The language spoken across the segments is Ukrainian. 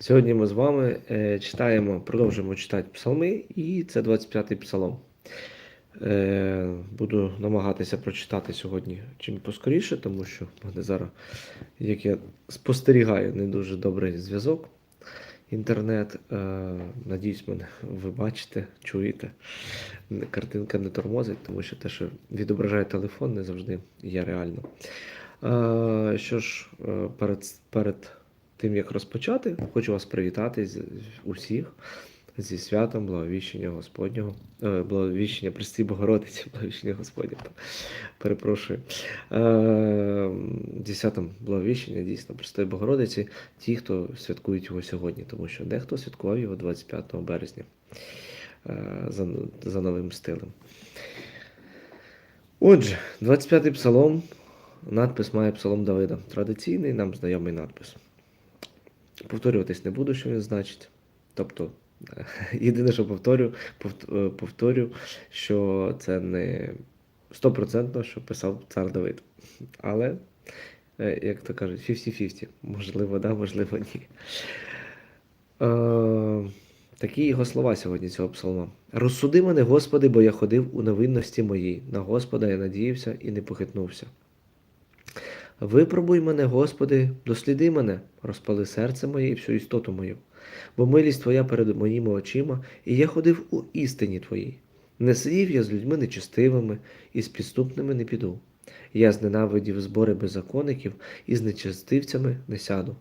Сьогодні ми з вами е, читаємо, продовжуємо читати псалми, і це 25-й псалом. Е, буду намагатися прочитати сьогодні чим поскоріше, тому що в мене зараз, як я спостерігаю, не дуже добрий зв'язок. Інтернет. Е, надіюсь, мене ви бачите, чуєте. Картинка не тормозить, тому що те, що відображає телефон, не завжди є реально. Що ж, перед, перед тим як розпочати, хочу вас привітати з- усіх зі святом благовіщення Господнього, е, благовіщення Престі Богородиці, благовіщення Господнього. Перепрошую. Е, Зі святом благовіщення дійсно Престої Богородиці, ті, хто святкують його сьогодні, тому що дехто святкував його 25 березня е, за, за новим стилем. Отже, 25-й псалом. Надпис має псалом Давида. Традиційний, нам знайомий надпис. Повторюватись не буду, що він значить. Тобто, єдине, що повторю, е, повторю, що це не стопроцентно, що писав цар Давид. Але, е, як то кажуть, 50-50. Можливо, да, можливо, ні. Е, такі його слова сьогодні цього псалма. Розсуди мене, Господи, бо я ходив у невинності моїй. На Господа я надіявся і не похитнувся. Випробуй мене, Господи, досліди мене, розпали серце моє і всю істоту мою, бо милість Твоя перед моїми очима, і я ходив у істині Твоїй. Не сидів я з людьми нечестивими, і з підступними не піду. Я зненавидів збори беззаконників, і з нечестивцями не сяду.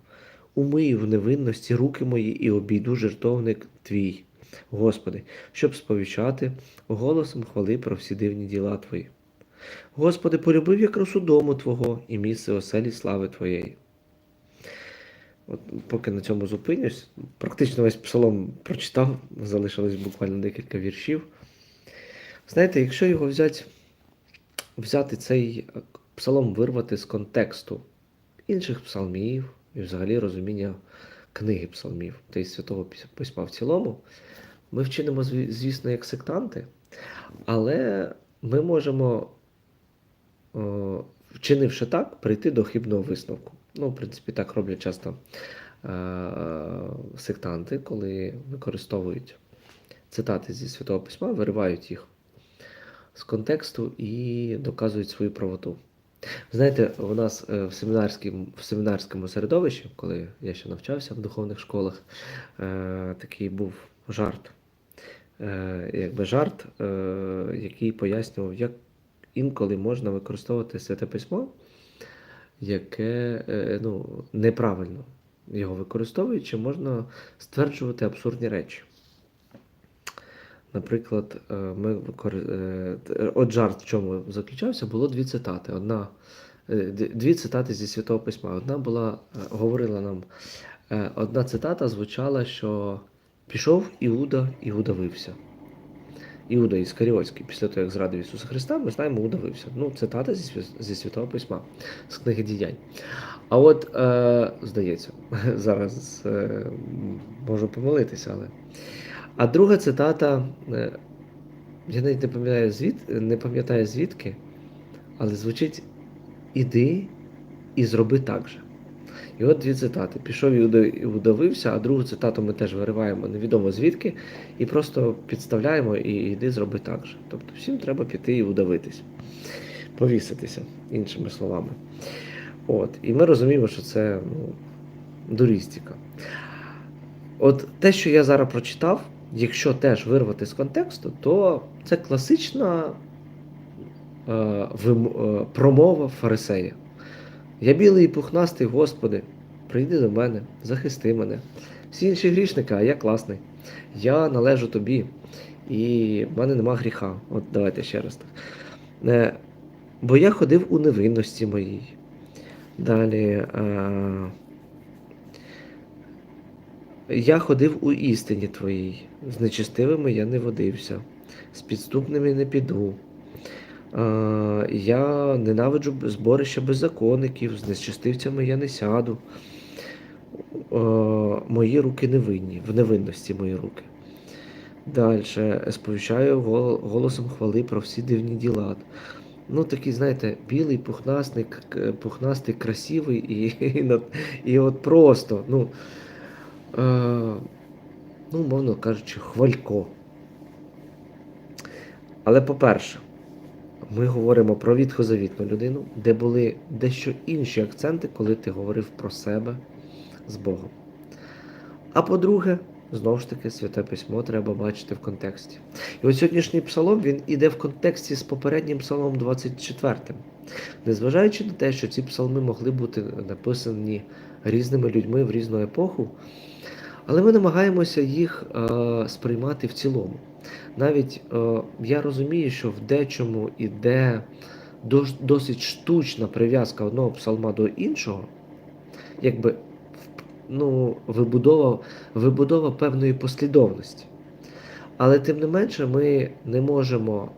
Умий в невинності руки мої і обійду жертовник Твій, Господи, щоб сповіщати голосом хвали про всі дивні діла Твої. Господи, полюбив я красу дому Твого і місце оселі слави Твоєї. От поки на цьому зупинюсь, практично весь псалом прочитав, залишилось буквально декілька віршів. Знаєте, якщо його взяти, взяти цей псалом вирвати з контексту інших псалмів і взагалі розуміння книги псалмів та й святого Пис- письма в цілому, ми вчинимо, звісно, як сектанти, але ми можемо вчинивши так, прийти до хибного висновку. Ну, в принципі, так роблять часто е, сектанти, коли використовують цитати зі Святого Письма, виривають їх з контексту і доказують свою правоту. Знаєте, у нас е, в семінарському, в семінарському середовищі, коли я ще навчався в духовних школах, е, такий був жарт. Е, якби жарт, е, який пояснював, як інколи можна використовувати святе письмо, яке е, ну, неправильно його використовуючи, можна стверджувати абсурдні речі. Наприклад, е, ми е, от жарт в чому заключався, було дві цитати. Одна, дві цитати зі Святого Письма. Одна була, говорила нам, одна цитата звучала, що пішов Іуда і удавився. Іуда Іскаріотський, після того, як зрадив Ісуса Христа, ми знаємо, удавився. Ну, цитата зі, зі Святого Письма, з книги діянь. А от, е, здається, зараз е, можу помилитися, але. А друга цитата, е, я навіть не пам'ятаю звід, не пам'ятаю звідки, але звучить Іди і зроби так же. І от дві цитати. Пішов і удавився, а другу цитату ми теж вириваємо невідомо звідки, і просто підставляємо і йди зроби так же. Тобто всім треба піти і удавитись, повіситися, іншими словами. От. І ми розуміємо, що це ну, дурістика. От те, що я зараз прочитав, якщо теж вирвати з контексту, то це класична е, вим- е, промова фарисея. Я білий і пухнастий, Господи, прийди до мене, захисти мене. Всі інші грішники, а я класний. Я належу тобі, і в мене нема гріха. От давайте ще раз так. Е, бо я ходив у невинності моїй. Далі. Е, я ходив у істині твоїй, з нечестивими я не водився, з підступними не піду. Е, я ненавиджу зборище беззаконників, з нечестивцями я не сяду. Е, мої руки невинні, в невинності мої руки. Далі сповіщаю голосом хвали про всі дивні діла. Ну, такий, знаєте, білий, пухнастий, пухнастий, красивий і, і, і от просто. ну, ну, мовно кажучи, хвалько. Але по-перше, ми говоримо про відхозавітну людину, де були дещо інші акценти, коли ти говорив про себе з Богом. А по-друге, знову ж таки, святе письмо треба бачити в контексті. І ось сьогоднішній псалом він іде в контексті з попереднім псалмом 24. Незважаючи на те, що ці псалми могли бути написані різними людьми в різну епоху, але ми намагаємося їх е, сприймати в цілому. Навіть е, я розумію, що в дечому іде досить штучна прив'язка одного псалма до іншого, якби ну, вибудова, вибудова певної послідовності. Але тим не менше, ми не можемо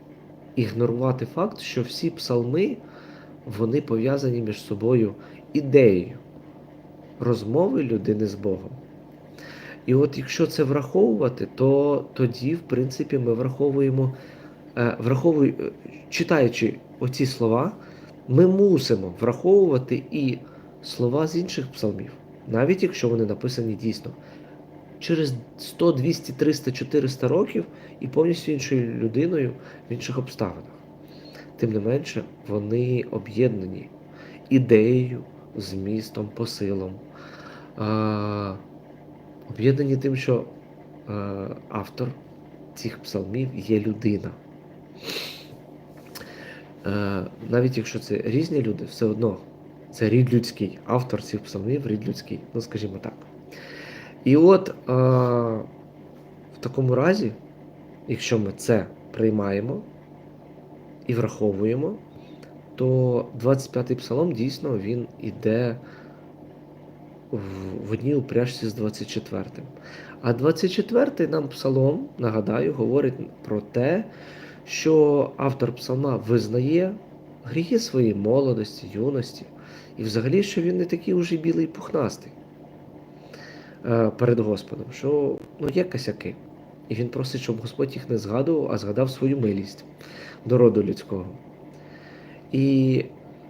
ігнорувати факт, що всі псалми вони пов'язані між собою ідеєю розмови людини з Богом. І от якщо це враховувати, то тоді, в принципі, ми враховуємо, е, е, читаючи оці слова, ми мусимо враховувати і слова з інших псалмів, навіть якщо вони написані дійсно через 100, 200, 300, 400 років і повністю іншою людиною в інших обставинах. Тим не менше, вони об'єднані ідеєю, змістом, посилом. Об'єднані тим, що е, автор цих псалмів є людина. Е, навіть якщо це різні люди, все одно це рід людський. Автор цих псалмів рід людський, ну скажімо так. І от е, в такому разі, якщо ми це приймаємо і враховуємо, то 25-й псалом дійсно він іде в, одній упряжці з 24-м. А 24-й нам псалом, нагадаю, говорить про те, що автор псалма визнає гріхи своєї молодості, юності, і взагалі, що він не такий уже білий пухнастий е, перед Господом, що ну, є косяки. І він просить, щоб Господь їх не згадував, а згадав свою милість до роду людського. І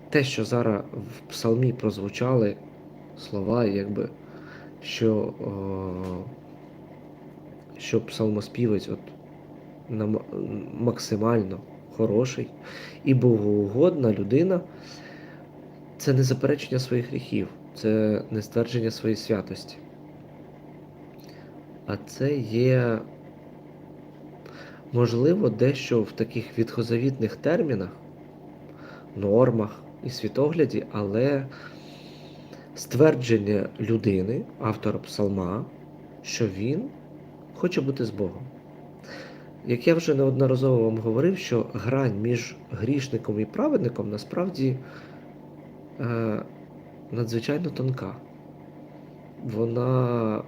те, що зараз в псалмі прозвучали слова, якби, що, о, що псалмоспівець от, нам, максимально хороший і богоугодна людина, це не заперечення своїх гріхів, це не ствердження своєї святості. А це є, можливо, дещо в таких відхозавітних термінах, нормах і світогляді, але ствердження людини, автора псалма, що він хоче бути з Богом. Як я вже неодноразово вам говорив, що грань між грішником і праведником насправді е, надзвичайно тонка. Вона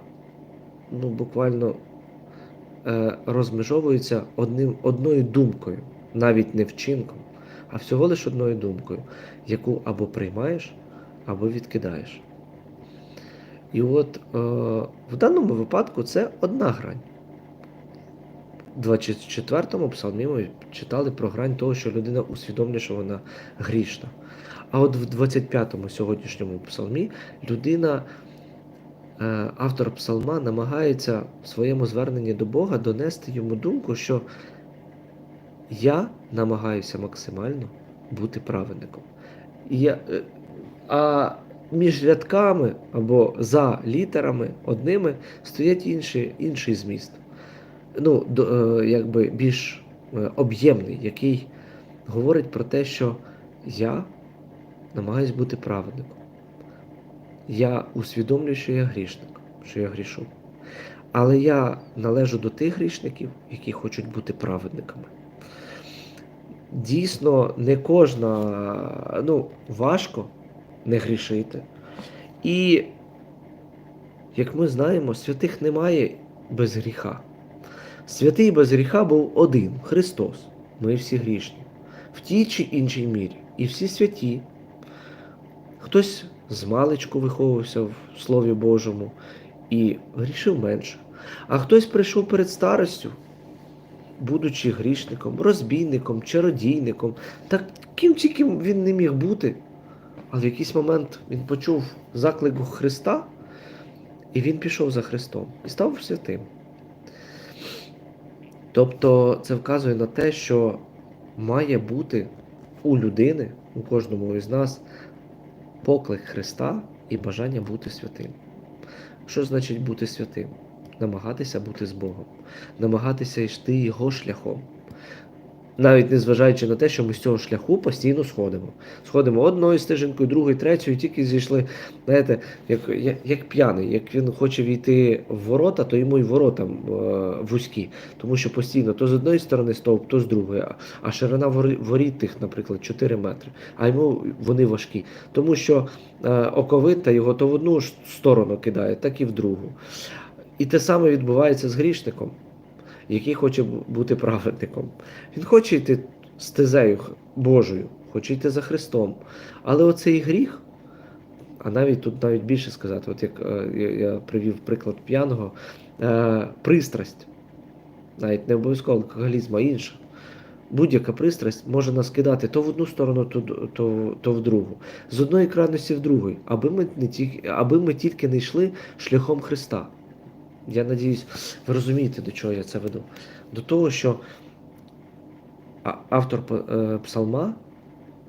ну, буквально е, розмежовується одним, одною думкою, навіть не вчинком, а всього лише одною думкою, яку або приймаєш, або відкидаєш. І от е, в даному випадку це одна грань. В 24-му псалмі ми читали про грань того, що людина усвідомлює, що вона грішна. А от в 25-му сьогоднішньому псалмі людина, е, автор псалма, намагається в своєму зверненні до Бога донести йому думку, що я намагаюся максимально бути праведником. І Я, е, а між рядками або за літерами одними стоять інші, інший зміст. Ну, е, якби більш е, об'ємний, який говорить про те, що я намагаюсь бути праведником. Я усвідомлюю, що я грішник, що я грішу. Але я належу до тих грішників, які хочуть бути праведниками. Дійсно, не кожна, ну, важко не грішити. І, як ми знаємо, святих немає без гріха. Святий без гріха був один Христос. Ми всі грішні. В тій чи іншій мірі. І всі святі. Хтось з маличку виховувався в Слові Божому і грішив менше. А хтось прийшов перед старостю, будучи грішником, розбійником, чародійником, таким тільки він не міг бути. Але в якийсь момент він почув заклик Христа І він пішов за Христом і став святим. Тобто це вказує на те, що має бути у людини, у кожному із нас, поклик Христа і бажання бути святим. Що значить бути святим? Намагатися бути з Богом, намагатися йти Його шляхом. Навіть незважаючи на те, що ми з цього шляху постійно сходимо. Сходимо одною стежинкою, другою, третьою, і тільки зійшли, знаєте, як, як, як п'яний. Як він хоче війти в ворота, то йому й ворота е, вузькі. Тому що постійно то з одної сторони стовп, то з другої. А- ширина воріт тих, наприклад, 4 метри. А йому вони важкі. Тому що е, оковита його то в одну сторону кидає, так і в другу. І те саме відбувається з грішником, який хоче бути праведником. Він хоче йти стезею Божою, хоче йти за Христом. Але оцей гріх, а навіть тут навіть більше сказати, от як е, я, я привів приклад п'яного, е, пристрасть, навіть не обов'язково алкоголізм, а інша. Будь-яка пристрасть може нас кидати то в одну сторону, то, то, то в другу. З одної крайності в другу, аби ми, не тільки, аби ми тільки не йшли шляхом Христа. Я надіюсь, ви розумієте, до чого я це веду. До того, що автор е, псалма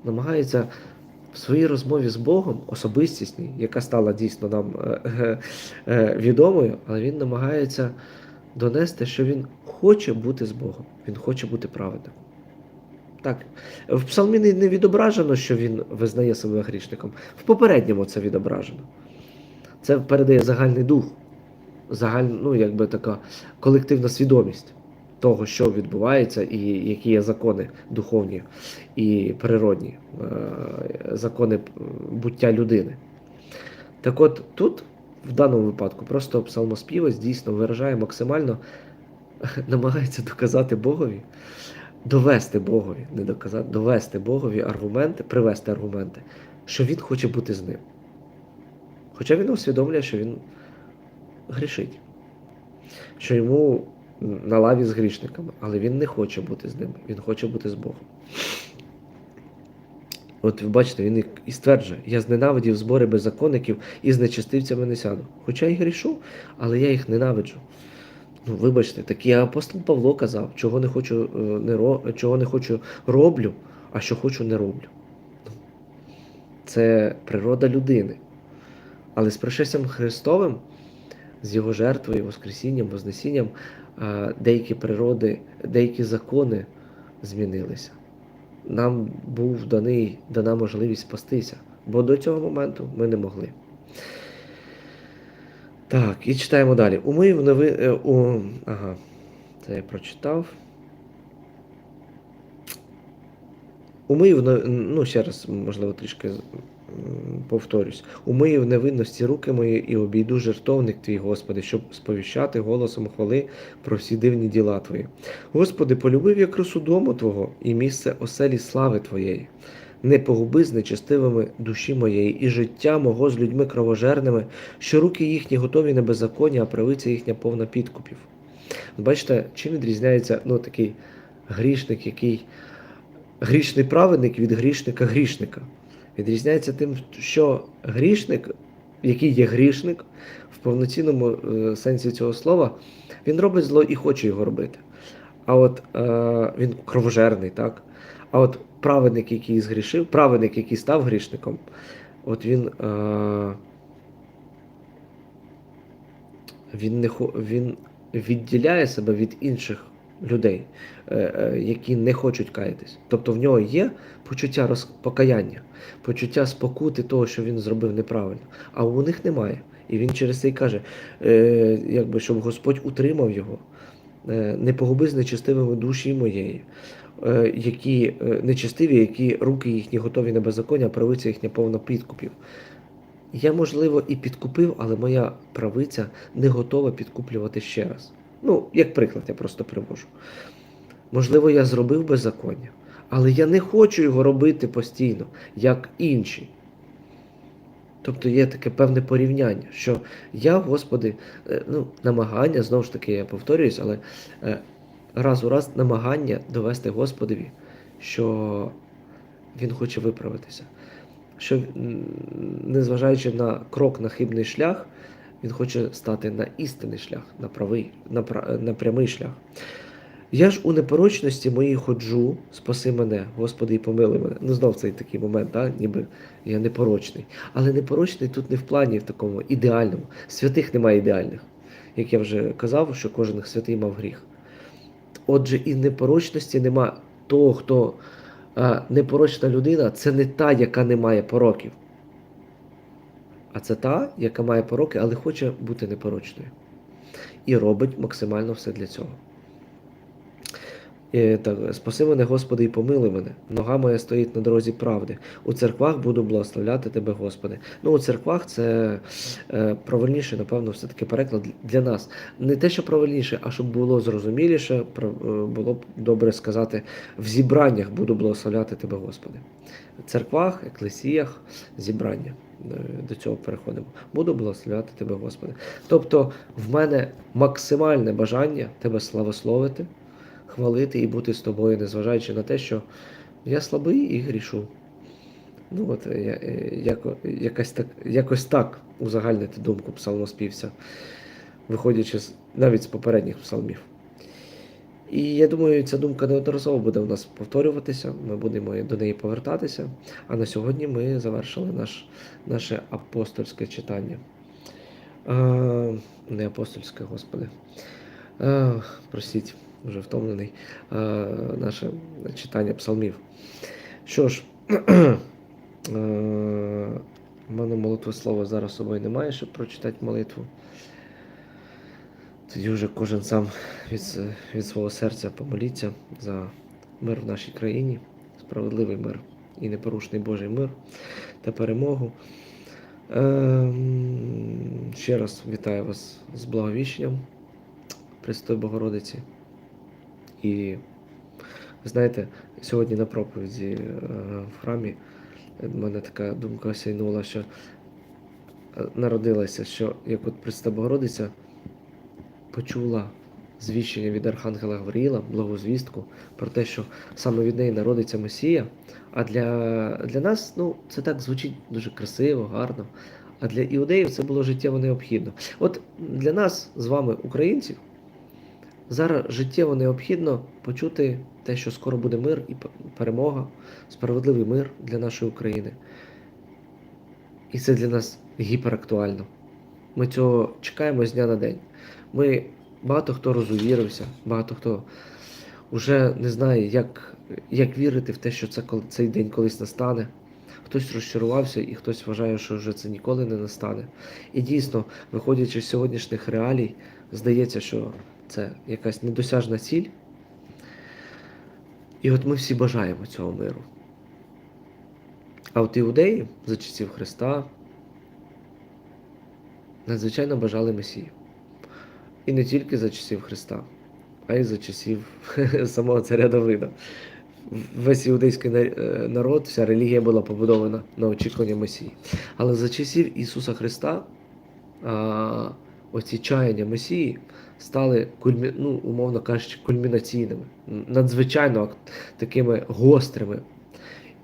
намагається в своїй розмові з Богом, особистісній, яка стала дійсно нам е, е, відомою, але він намагається донести, що він хоче бути з Богом, він хоче бути праведним. Так, в псалмі не відображено, що він визнає себе грішником. В попередньому це відображено. Це передає загальний дух, загаль, ну, якби така колективна свідомість того, що відбувається, і які є закони духовні і природні, е, закони буття людини. Так от тут, в даному випадку, просто псалмоспівець дійсно виражає максимально, намагається доказати Богові, довести Богові, не доказати, довести Богові аргументи, привести аргументи, що він хоче бути з ним. Хоча він усвідомлює, що він грішить, що йому на лаві з грішниками, але він не хоче бути з ними, він хоче бути з Богом. От ви бачите, він і- і стверджує, я зненавидів збори беззаконників і з нечистивцями не сяду. Хоча й грішу, але я їх ненавиджу. Ну, вибачте, так і апостол Павло казав, чого не хочу, е, не ро, чого не хочу роблю, а що хочу не роблю. Ну, Це природа людини. Але з пришестям Христовим, з його жертвою, Воскресінням, Вознесінням, деякі природи, деякі закони змінилися. Нам був даний, дана можливість спастися, бо до цього моменту ми не могли. Так, і читаємо далі. Умив нови... е, у... Ага, це я прочитав. Умив, ну ще раз, можливо, трішки повторюсь. Умию в невинності руки мої і обійду жертовник твій, Господи, щоб сповіщати голосом хвали про всі дивні діла Твої. Господи, полюбив я красу дому Твого і місце оселі слави Твоєї. Не погуби з нечестивими душі моєї, і життя мого з людьми кровожерними, що руки їхні готові на беззаконня, а правиця їхня повна підкупів. Бачите, чим відрізняється ну, такий грішник, який грішний праведник від грішника грішника. Відрізняється тим, що грішник, який є грішник, в повноцінному е, сенсі цього слова, він робить зло і хоче його робити. А от е, він кровожерний, так? А от праведник, який згрішив, праведник, який став грішником, от він, е, він, не, він відділяє себе від інших людей, е, е, які не хочуть каятись. Тобто в нього є почуття розпокаяння, почуття спокути того, що він зробив неправильно, а у них немає. І він через це й каже, е, якби, щоб Господь утримав його, не погуби з нечестивими душі моєї, які нечестиві, які руки їхні готові на беззаконня, а правиця їхня повна підкупів. Я, можливо, і підкупив, але моя правиця не готова підкуплювати ще раз. Ну, як приклад, я просто привожу. Можливо, я зробив беззаконня, але я не хочу його робити постійно, як інші. Тобто є таке певне порівняння, що я, Господи, е, ну, намагання, знову ж таки, я повторююсь, але е, раз у раз намагання довести Господові, що Він хоче виправитися. Що, незважаючи на крок на хибний шлях, Він хоче стати на істинний шлях, на правий, на, на прямий шлях. Я ж у непорочності моїй ходжу, спаси мене, Господи, і помили мене. Ну, знов цей такий момент, так? ніби я непорочний. Але непорочний тут не в плані в такому ідеальному. Святих немає ідеальних. Як я вже казав, що кожен святий мав гріх. Отже, і непорочності нема того, хто а, непорочна людина, це не та, яка не має пороків. А це та, яка має пороки, але хоче бути непорочною. І робить максимально все для цього. Спаси мене, Господи, і помили мене. Нога моя стоїть на дорозі правди. У церквах буду благословляти Тебе, Господи. Ну, у церквах це е, правильніше, напевно, все-таки переклад для нас. Не те, що правильніше, а щоб було зрозуміліше, е, було б добре сказати, в зібраннях буду благословляти Тебе, Господи. В церквах, еклесіях, зібрання. Е, До цього переходимо. Буду благословляти Тебе, Господи. Тобто, в мене максимальне бажання Тебе славословити хвалити і бути з тобою, незважаючи на те, що я слабий і грішу. Ну от е, я, е, якось так, якось так узагальнити думку псалмоспівця, виходячи з, навіть з попередніх псалмів. І я думаю, ця думка неодноразово буде у нас повторюватися, ми будемо до неї повертатися. А на сьогодні ми завершили наш, наше апостольське читання. А, не апостольське, Господи. А, простіть, вже втомлений. А, наше читання псалмів. Що ж, е, в мене молитви слова зараз собою немає, щоб прочитати молитву. Тоді вже кожен сам від, від свого серця помоліться за мир в нашій країні, справедливий мир і непорушний Божий мир та перемогу. Ем, ще раз вітаю вас з благовіщенням Престой Богородиці. І ви знаєте, сьогодні на проповіді е, в храмі в мене така думка осяйнула, що е, народилася, що як от Престой Богородиця почула звіщення від Архангела Гавриїла, благозвістку про те, що саме від неї народиться Месія. А для, для нас ну, це так звучить дуже красиво, гарно. А для іудеїв це було життєво необхідно. От для нас з вами, українців, зараз життєво необхідно почути те, що скоро буде мир і перемога, справедливий мир для нашої України. І це для нас гіперактуально. Ми цього чекаємо з дня на день. Ми багато хто розувірився, багато хто вже не знає, як, як вірити в те, що це цей день колись настане. Хтось розчарувався і хтось вважає, що вже це ніколи не настане. І дійсно, виходячи з сьогоднішніх реалій, здається, що це якась недосяжна ціль. І от ми всі бажаємо цього миру. А от іудеї за часів Христа надзвичайно бажали Месію. І не тільки за часів Христа, а й за часів самого царя Давида. Весь іудейський е, народ, вся релігія була побудована на очікування Месії. Але за часів Ісуса Христа оці чаяння Месії стали кульмі, ну, умовно кажучи, кульмінаційними, надзвичайно такими гострими.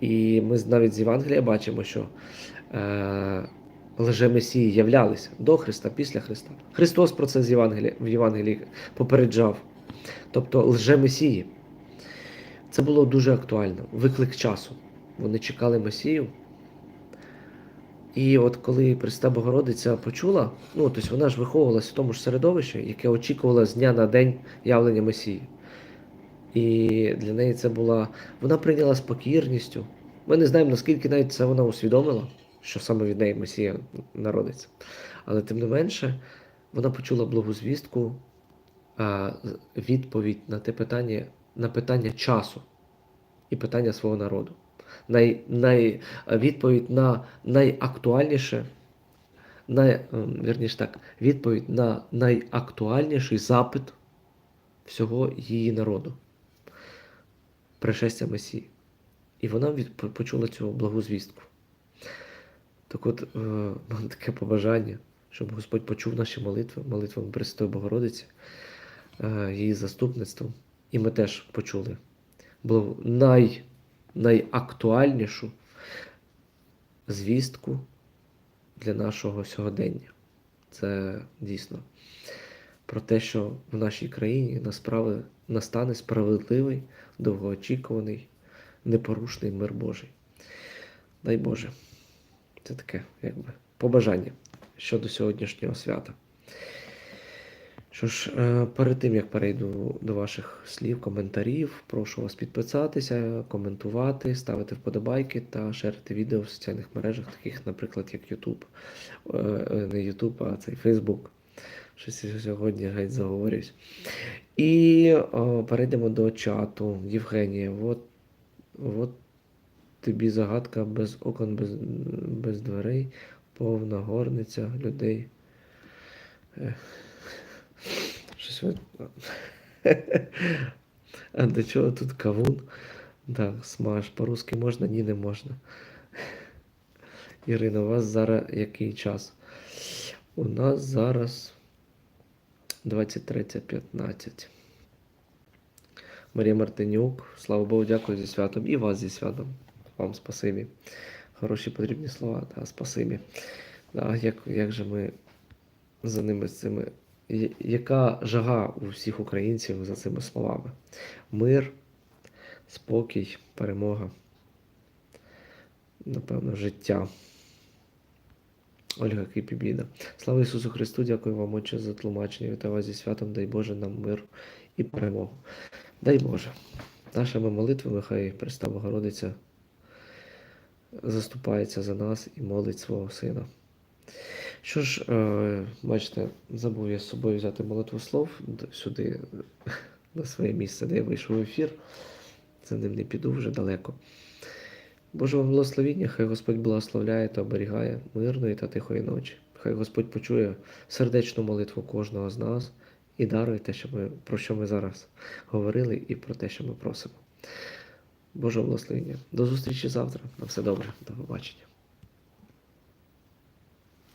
І ми навіть з Євангелія бачимо, що е, лжемесії являлися до Христа, після Христа. Христос про це з Євангелія, в Євангелії попереджав. Тобто лжемесії. Це було дуже актуально. Виклик часу. Вони чекали Месію. І от коли Пресвята Богородиця почула, ну тобто вона ж виховувалася в тому ж середовищі, яке очікувало з дня на день явлення Месії. І для неї це була. Вона прийняла з покірністю. Ми не знаємо, наскільки навіть це вона усвідомила, що саме від неї Месія народиться. Але тим не менше, вона почула благозвістку, відповідь на те питання, на питання часу і питання свого народу. Най, най, відповідь на найактуальніше, най, ем, так, відповідь на найактуальніший запит всього її народу пришестя Месії. І вона почула цю благу звістку. Так от, е, таке побажання, щоб Господь почув наші молитви, молитвами Пресвятої Богородиці, е, її заступництвом. І ми теж почули най, найактуальнішу звістку для нашого сьогодення. Це дійсно про те, що в нашій країні насправи настане справедливий, довгоочікуваний, непорушний мир Божий. Дай Боже. Це таке, якби, побажання щодо сьогоднішнього свята. Що ж, е, перед тим як перейду до ваших слів, коментарів, прошу вас підписатися, коментувати, ставити вподобайки та шерити відео в соціальних мережах, таких, наприклад, як YouTube. Е, е, Не YouTube, а цей Facebook. Щось сьогодні геть заговорюсь. І о, перейдемо до чату. Євгенія, от, от тобі загадка без окон, без, без дверей, повна горниця людей. Ех. А до чого тут кавун? Так, смаж. По-русски можна? Ні, не можна. Ірина, у вас зараз який час? У нас зараз 23.15. Марія Мартинюк, слава Богу, дякую зі святом. І вас зі святом. Вам спасибі. Хороші потрібні слова, та спасибі. Да, як, як же ми за ними з цими. Яка жага у всіх українців за цими словами? Мир, спокій, перемога. Напевно, життя. Ольга Кипібіда. Слава Ісусу Христу, дякую вам, Отче, за тлумачення. Вітаю вас зі святом, дай Боже нам мир і перемогу. Дай Боже. Нашими молитвами хай Христа Богородиця заступається за нас і молить свого Сина. Що ж, е, бачите, забув я з собою взяти молитву слов сюди, на своє місце, де я вийшов в ефір. За ним не піду вже далеко. Вам благословіння, хай Господь благословляє та оберігає мирної та тихої ночі. Хай Господь почує сердечну молитву кожного з нас і дарує те, що ми, про що ми зараз говорили, і про те, що ми просимо. Боже благословіння. До зустрічі завтра. На все добре. До побачення.